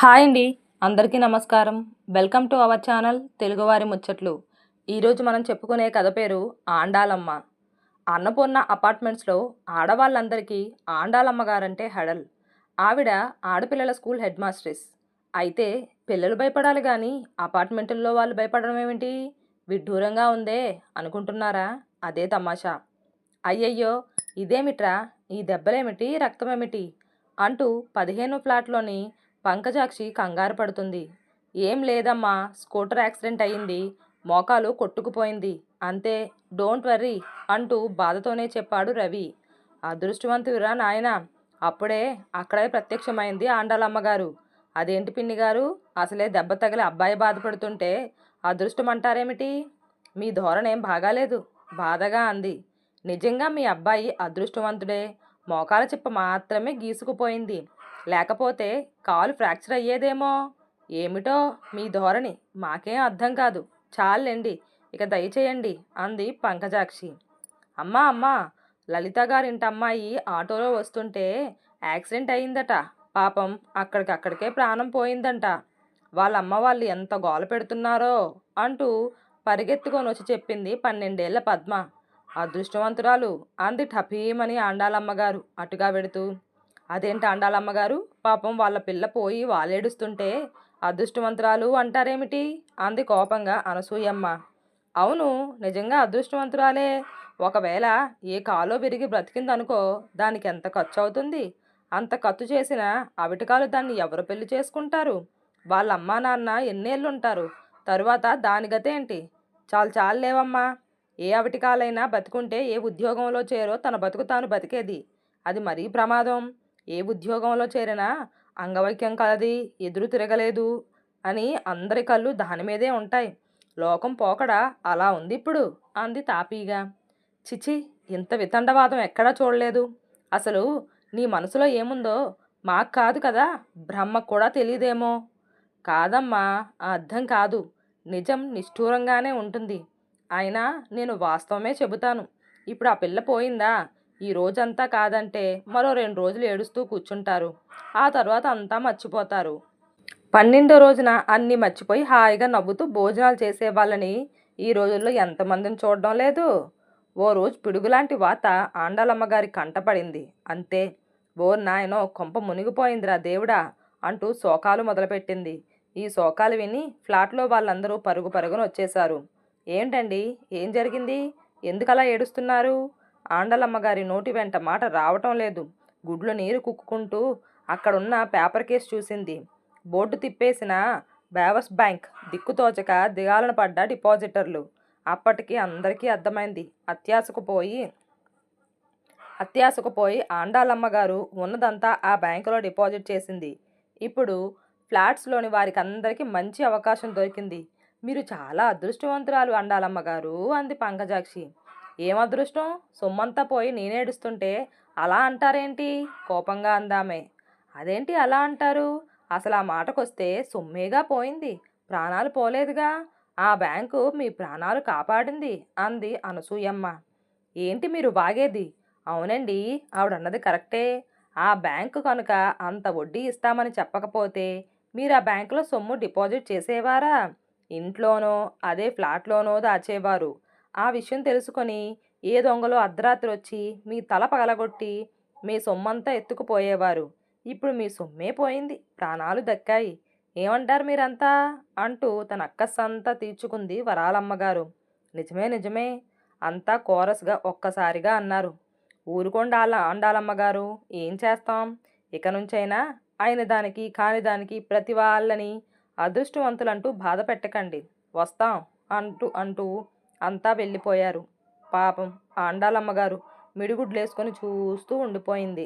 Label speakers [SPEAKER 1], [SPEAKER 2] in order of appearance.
[SPEAKER 1] Hi అండి. అందరికీ నమస్కారం. వెల్కమ్ టు అవర్ ఛానల్ తెలుగువారి ముచ్చట్లు. ఈరోజు మనం చెప్పుకునే కథ పేరు ఆండాలమ్మ. అన్నపూర్ణ అపార్ట్మెంట్స్లో ఆడవాళ్ళందరికీ ఆండాలమ్మ గారంటే హడల్. ఆవిడ ఆడపిల్లల స్కూల్ హెడ్ మాస్టర్స్. అయితే పిల్లలు భయపడాలి కానీ అపార్ట్మెంట్లో వాళ్ళు భయపడడం ఏమిటి? విడ్డూరంగా ఉందే అనుకుంటున్నారా? అదే తమాషా. అయ్యయ్యో ఇదేమిట్రా? ఈ దెబ్బలేమిటి? రక్తమేమిటి? అంటూ పదిహేను ఫ్లాట్లోని పంకజాక్షి కంగారు పడుతుంది. ఏం లేదమ్మా స్కూటర్ యాక్సిడెంట్ అయింది మోకాలు కొట్టుకుపోయింది. అంతే డోంట్ వర్రీ అంటూ బాధతోనే చెప్పాడు రవి. అదృష్టవంతురా నాయన అప్పుడే అక్కడే ప్రత్యక్షమైంది ఆండాలమ్మగారు అదేంటి పిన్ని గారు అసలే దెబ్బ తగిలి అబ్బాయి బాధపడుతుంటే అదృష్టం అంటారేమిటి మీ ధోరణేం బాగాలేదు బాధగా అంది. నిజంగా మీ అబ్బాయి అదృష్టవంతుడే మోకాల చిప్ప మాత్రమే గీసుకుపోయింది. లేకపోతే కాలు ఫ్రాక్చర్ అయ్యేదేమో? ఏమిటో? మీ ధోరణి మాకేం అర్థం కాదు. చాలండి. ఇక దయచేయండి అంది పంకజాక్షి. అమ్మా అమ్మా! లలిత గారింటమ్మాయి ఆటోలో వస్తుంటే యాక్సిడెంట్ అయిందట. పాపం అక్కడికక్కడికే ప్రాణం పోయిందంట. వాళ్ళ అమ్మ వాళ్ళు ఎంత గోల పెడుతున్నారో అంటూ పరిగెత్తుకొని వచ్చి చెప్పింది పన్నెండేళ్ళ పద్మ. అదృష్టవంతురాలు అంది టపీమని ఆండాలమ్మగారు అటుగా పెడుతూ అదేంటి అండాలమ్మగారు పాపం వాళ్ళ పిల్ల పోయి వాళ్ళేడుస్తుంటే అదృష్టవంతురాలు అంటారేమిటి? అంది కోపంగా అనసూయమ్మ. అవును నిజంగా అదృష్టవంతురాలే. ఒకవేళ ఏ కాలో విరిగి బ్రతికిందనుకో దానికి ఎంత ఖర్చు అవుతుంది అంత ఖర్చు చేసిన అవిటికాలు దాన్ని ఎవరు పెళ్ళి చేసుకుంటారు? వాళ్ళ అమ్మా నాన్న ఎన్నేళ్ళు ఉంటారు తరువాత దాని గతేంటి చాలు చాలు లేవమ్మా. ఏ అవిటికాలైనా బతుకుంటే ఏ ఉద్యోగంలో చేరో తన బతుకు తాను బతికేది. అది మరీ ప్రమాదం. ఏ ఉద్యోగంలో చేరినా అంగవైక్యం కలది ఎదురు తిరగలేదు అని అందరి కళ్ళు దాని మీదే ఉంటాయి. లోకం పోకడా అలా ఉంది ఇప్పుడు అంది తాపీగా. చిచి ఇంత వితండవాదం ఎక్కడా చూడలేదు. అసలు నీ మనసులో ఏముందో మాకు కాదు కదా బ్రహ్మకు కూడా తెలియదేమో కాదమ్మా ఆ అర్థం కాదు. నిజం నిష్ఠూరంగానే ఉంటుంది. అయినా నేను వాస్తవమే చెబుతాను. ఇప్పుడు ఆ పిల్ల పోయిందా? ఈ రోజంతా కాదంటే మరో రెండు రోజులు ఏడుస్తూ కూర్చుంటారు. ఆ తర్వాత అంతా మర్చిపోతారు. పన్నెండో రోజున అన్నీ మర్చిపోయి హాయిగా నవ్వుతూ భోజనాలు చేసే వాళ్ళని ఈ రోజుల్లో ఎంతమందిని చూడడం లేదు. ఓ రోజు పిడుగులాంటి వాత ఆండాలమ్మగారి కంటపడింది అంతే. ఓ నాయనో కొంప మునిగిపోయిందిరా దేవుడా అంటూ శోకాలు మొదలుపెట్టింది. ఈ శోకాలు విని ఫ్లాట్లో వాళ్ళందరూ పరుగు పరుగున వచ్చేశారు. ఏంటండి? ఏం జరిగింది? ఎందుకలా ఏడుస్తున్నారు? ఆండలమ్మగారి నోటి వెంట మాట రావటం లేదు. గుడ్లు నీరు కుక్కుకుంటూ అక్కడున్న పేపర్ కేసు చూసింది. బోర్డు తిప్పేసిన బేవస్ బ్యాంక్ దిక్కుతోచక దిగాలను పడ్డ డిపాజిటర్లు. అప్పటికి అందరికీ అర్థమైంది. అత్యాశకు పోయి అత్యాశకు పోయి ఆండాలమ్మగారు ఉన్నదంతా ఆ బ్యాంకులో డిపాజిట్ చేసింది. ఇప్పుడు ఫ్లాట్స్లోని వారికి అందరికీ మంచి అవకాశం దొరికింది. మీరు చాలా అదృష్టవంతురాలు అండాలమ్మ గారు అంది పంకజాక్షి. ఏం అదృష్టం? సొమ్మంతా పోయి నేనేడుస్తుంటే అలా అంటారేంటి? కోపంగా అందామే. అదేంటి అలా అంటారు? అసలు ఆ మాటకొస్తే సొమ్మేగా పోయింది. ప్రాణాలు పోలేదుగా. ఆ బ్యాంకు మీ ప్రాణాలు కాపాడింది అంది అనసూయమ్మ. ఏంటి మీరు వాగేది? అవునండి ఆవిడన్నది కరెక్టే. ఆ బ్యాంకు కనుక అంత వడ్డీ ఇస్తామని చెప్పకపోతే మీరు ఆ బ్యాంకులో సొమ్ము డిపాజిట్ చేసేవారా? ఇంట్లోనో అదే ఫ్లాట్లోనో దాచేవారు. ఆ విషయం తెలుసుకొని ఏ దొంగలో అర్ధరాత్రి వచ్చి మీ తల పగలగొట్టి మీ సొమ్మంతా ఎత్తుకుపోయేవారు. ఇప్పుడు మీ సొమ్మే పోయింది ప్రాణాలు దక్కాయి. ఏమంటారు మీరంతా? అంటూ తన అక్కస్సంతా తీర్చుకుంది వరాలమ్మగారు. నిజమే నిజమే. అంతా కోరస్గా ఒక్కసారిగా అన్నారు. ఊరుకొండాల అండాలమ్మగారు ఏం చేస్తాం? ఇక నుంచైనా ఆయన దానికి కాని దానికి ప్రతి వాళ్ళని అదృష్టవంతులంటూ బాధ పెట్టకండి. వస్తాం అంటూ అంటూ అంతా వెళ్ళిపోయారు. పాపం ఆండాలమ్మగారు మిడిగుడ్లేసుకొని చూస్తూ ఉండిపోయింది.